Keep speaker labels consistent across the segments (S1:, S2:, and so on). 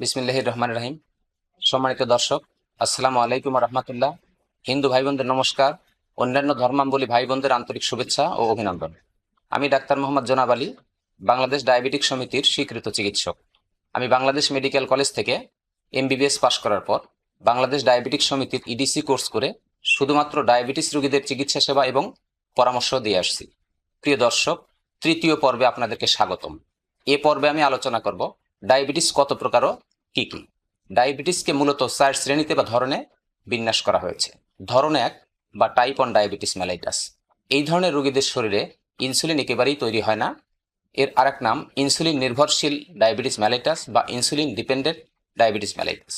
S1: বিসমিল্লাহ রহমান রাহিম। সম্মানিত দর্শক, আসসালামু আলাইকুম রহমতুল্লাহ। হিন্দু ভাই বোনদের নমস্কার। অন্যান্য ধর্মাম্বলী ভাই বোনদের আন্তরিক শুভেচ্ছা ও অভিনন্দন। আমি ডাক্তার মোহাম্মদ জোনাব আলী, বাংলাদেশ ডায়াবেটিক সমিতির স্বীকৃত চিকিৎসক। আমি বাংলাদেশ মেডিকেল কলেজ থেকে এমবিবিএস পাশ করার পর বাংলাদেশ ডায়াবেটিক সমিতির ইডিসি কোর্স করে শুধুমাত্র ডায়াবেটিস রোগীদের চিকিৎসা সেবা এবং পরামর্শ দিয়ে আসছি। প্রিয় দর্শক, তৃতীয় পর্বে আপনাদেরকে স্বাগতম। এ পর্বে আমি আলোচনা করব ডায়াবেটিস কত প্রকার কি কি? ডায়াবেটিসকে মূলত চার শ্রেণীতে বা ধরনে বিন্যাস করা হয়েছে। ধরন এক বা টাইপ অন ডায়াবেটিস মেলাইটাস এই ধরনের রোগীদের শরীরে ইনসুলিন একেবারেই তৈরি হয় না। এর আরেক নাম ইনসুলিন নির্ভরশীল ডায়াবেটিস ম্যালাইটাস বা ইনসুলিন ডিপেন্ডেন্ট ডায়াবেটিস ম্যালাইটাস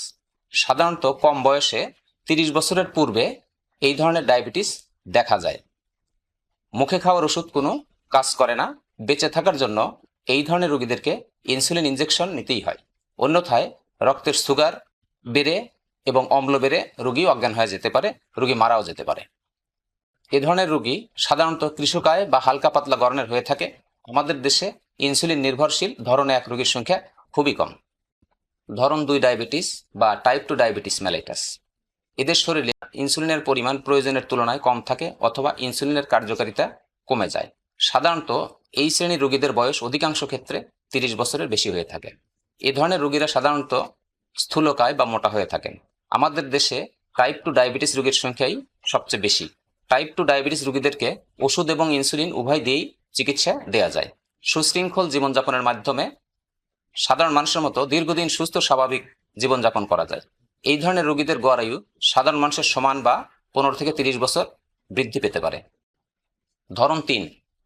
S1: সাধারণত কম বয়সে তিরিশ বছরের পূর্বে এই ধরনের ডায়াবেটিস দেখা যায়। মুখে খাওয়ার ওষুধ কোনো কাজ করে না। বেঁচে থাকার জন্য এই ধরনের রোগীদেরকে ইনসুলিন ইনজেকশন নিতেই হয়। অন্যথায় রক্তের সুগার বেড়ে এবং অম্ল বেড়ে রুগী অজ্ঞান হয়ে যেতে পারে, রুগী মারাও যেতে পারে। এ ধরনের রুগী সাধারণত কৃষকায় বা হালকা পাতলা গরনের হয়ে থাকে। আমাদের দেশে ইনসুলিন নির্ভরশীল ধরনের এক রোগীর সংখ্যা খুবই কম। ধরন দুই ডায়াবেটিস বা টাইপ টু ডায়াবেটিস ম্যালাইটাস এদের শরীরে ইনসুলিনের পরিমাণ প্রয়োজনের তুলনায় কম থাকে অথবা ইনসুলিনের কার্যকারিতা কমে যায়। সাধারণত এই শ্রেণির রোগীদের বয়স অধিকাংশ ক্ষেত্রে তিরিশ বছরের বেশি হয়ে থাকে। এ ধরনের রোগীরা সাধারণত স্থূলকায় বা মোটা হয়ে থাকেন। আমাদের দেশে টাইপ টু ডায়াবেটিস রোগীর সংখ্যাই সবচেয়ে বেশি। টাইপ টু ডায়াবেটিস রোগীদেরকে ওষুধ এবং ইনসুলিন উভয় দিয়েই চিকিৎসা দেওয়া যায়। সুশৃঙ্খল জীবনযাপনের মাধ্যমে সাধারণ মানুষের মতো দীর্ঘদিন সুস্থ, স্বাভাবিক জীবনযাপন করা যায়। এই ধরনের রোগীদের গড় আয়ু সাধারণ মানুষের সমান বা পনেরো থেকে তিরিশ বছর বৃদ্ধি পেতে পারে। ধরন তিন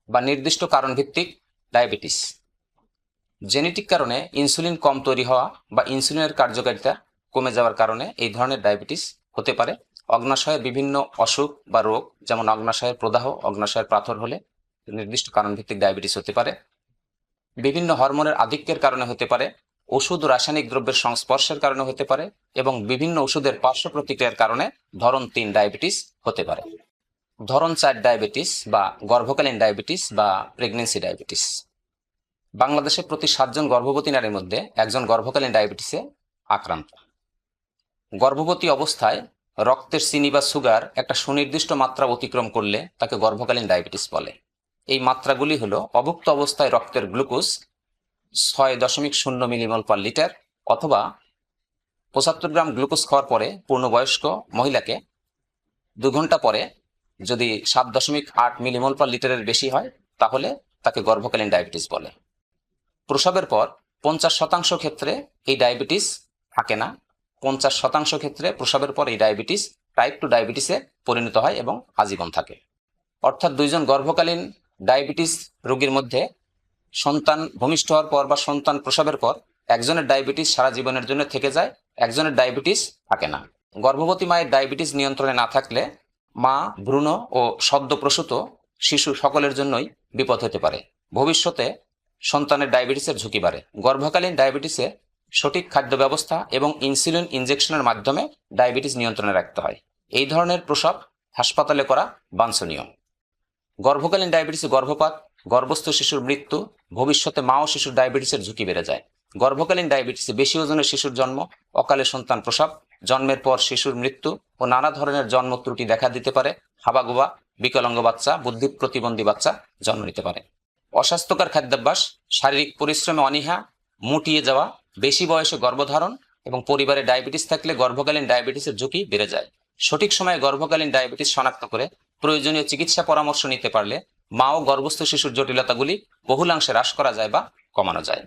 S1: বা নির্দিষ্ট কারণ ভিত্তিক ডায়াবেটিস জেনেটিক কারণে ইনসুলিন কম তৈরি হওয়া বা ইনসুলিনের কার্যকারিতা কমে যাওয়ার কারণে এই ধরনের ডায়াবেটিস হতে পারে। অগ্নাশয়ের বিভিন্ন অসুখ বা রোগ, যেমন অগ্নাশয়ের প্রদাহ, অগ্নাশয়ের পাথর হলে নির্দিষ্ট কারণ ভিত্তিক ডায়াবেটিস হতে পারে। বিভিন্ন হরমোনের আধিক্যের কারণে হতে পারে, ওষুধ ও রাসায়নিক দ্রব্যের সংস্পর্শের কারণে হতে পারে এবং বিভিন্ন ওষুধের পার্শ্ব প্রতিক্রিয়ার কারণে ধরন তিন ডায়াবেটিস হতে পারে। ধরন চার ডায়াবেটিস বা গর্ভকালীন ডায়াবেটিস বা প্রেগনেন্সি ডায়াবেটিস। বাংলাদেশে প্রতি সাতজন গর্ভবতী নারীর মধ্যে একজন গর্ভকালীন ডায়াবেটিসে আক্রান্ত। গর্ভবতী অবস্থায় রক্তের চিনি বা সুগার একটা সুনির্দিষ্ট মাত্রা অতিক্রম করলে তাকে গর্ভকালীন ডায়াবেটিস বলে। এই মাত্রাগুলি হলো অভুক্ত অবস্থায় রক্তের গ্লুকোজ ছয় দশমিক শূন্য মিলিমল পার লিটার অথবা পঁচাত্তর গ্রাম গ্লুকোজ খাওয়ার পরে পূর্ণবয়স্ক মহিলাকে দু ঘণ্টা পরে যদি সাত দশমিক আট মিলিমল পার লিটারের বেশি হয়, তাহলে তাকে গর্ভকালীন ডায়াবেটিস বলে। প্রসবের পর পঞ্চাশ শতাংশ ক্ষেত্রে এই ডায়াবেটিস থাকে না। পঞ্চাশ শতাংশ ক্ষেত্রে প্রসবের পর এই ডায়াবেটিস টাইপ টু ডায়াবেটিসে পরিণত হয় এবং আজীবন থাকে। অর্থাৎ দুইজন গর্ভকালীন ডায়াবেটিস রোগীর মধ্যে সন্তান ভূমিষ্ঠ হওয়ার পর বা সন্তান প্রসবের পর একজনের ডায়াবেটিস সারা জীবনের জন্য থেকে যায়, একজনের ডায়াবেটিস থাকে না। গর্ভবতী মায়ের ডায়াবেটিস নিয়ন্ত্রণে না থাকলে মা, ভ্রূণ ও সদ্য প্রসূত শিশু সকলের জন্যই বিপদ হতে পারে। ভবিষ্যতে সন্তানের ডায়াবেটিসের ঝুঁকি বাড়ে। গর্ভকালীন ডায়াবেটিসে সঠিক খাদ্য ব্যবস্থা এবং ইনসুলিন ইনজেকশনের মাধ্যমে ডায়াবেটিস নিয়ন্ত্রণে রাখতে হয়। এই ধরনের প্রসব হাসপাতালে করা বাঞ্ছনীয়। গর্ভকালীন ডায়াবেটিসে গর্ভপাত, গর্ভস্থ শিশুর মৃত্যু, ভবিষ্যতে মা ও শিশুর ডায়াবেটিসের ঝুঁকি বেড়ে যায়। গর্ভকালীন ডায়াবেটিসে বেশি ওজনের শিশুর জন্ম, অকালে সন্তান প্রসব, জন্মের পর শিশুর মৃত্যু ও নানা ধরনের জন্ম ত্রুটি দেখা দিতে পারে। হাবাগোবা, বিকলাঙ্গ বাচ্চা বুদ্ধি প্রতিবন্ধী বাচ্চা জন্ম নিতে পারে। অস্বাস্থ্যকর খাদ্যাভ্যাস, শারীরিক পরিশ্রমে অনীহা, মুটিয়ে যাওয়া, বেশি বয়সে গর্ভধারণ এবং পরিবারে ডায়াবেটিস থাকলে গর্ভকালীন ডায়াবেটিসের ঝুঁকি বেড়ে যায়। সঠিক সময়ে গর্ভকালীন ডায়াবেটিস শনাক্ত করে প্রয়োজনীয় চিকিৎসা পরামর্শ নিতে পারলে মা ও গর্ভস্থ শিশুর জটিলতাগুলি বহুলাংশে হ্রাস করা যায় বা কমানো যায়।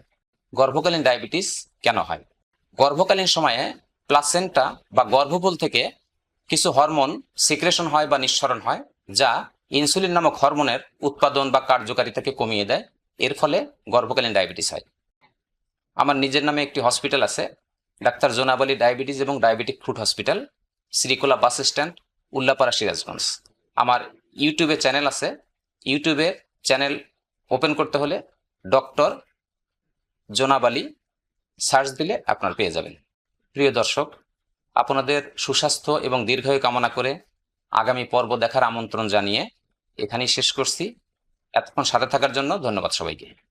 S1: গর্ভকালীন ডায়াবেটিস কেন হয়? গর্ভকালীন সময়ে প্লাসেন্টা বা গর্ভফুল থেকে কিছু হরমোন সিক্রেশন হয় বা নিঃসরণ হয়, যা ইনসুলিন নামক হরমোনের উৎপাদন বা কার্যকারিতাকে কমিয়ে দেয়। এর ফলে গর্ভকালীন ডায়াবেটিস হয়। আমার নিজের নামে একটি হসপিটাল আছে। ডাক্তার জোনাবালি ডায়াবেটিস এবং diabetic food hospital, Srikola bus stand, Ullapara Sirajganj. আমার ইউটিউবে চ্যানেল আছে। ইউটিউবে চ্যানেল ওপেন করতে হলে ডক্টর জোনাবালি সার্চ দিলে আপনার পেয়ে যাবেন। প্রিয় দর্শক, আপনাদের সুস্বাস্থ্য এবং দীর্ঘায়ু কামনা করে আগামী পর্ব দেখার আমন্ত্রণ জানিয়ে এখানেই শেষ করছি। এতক্ষণ সাথে থাকার জন্য ধন্যবাদ সবাইকে।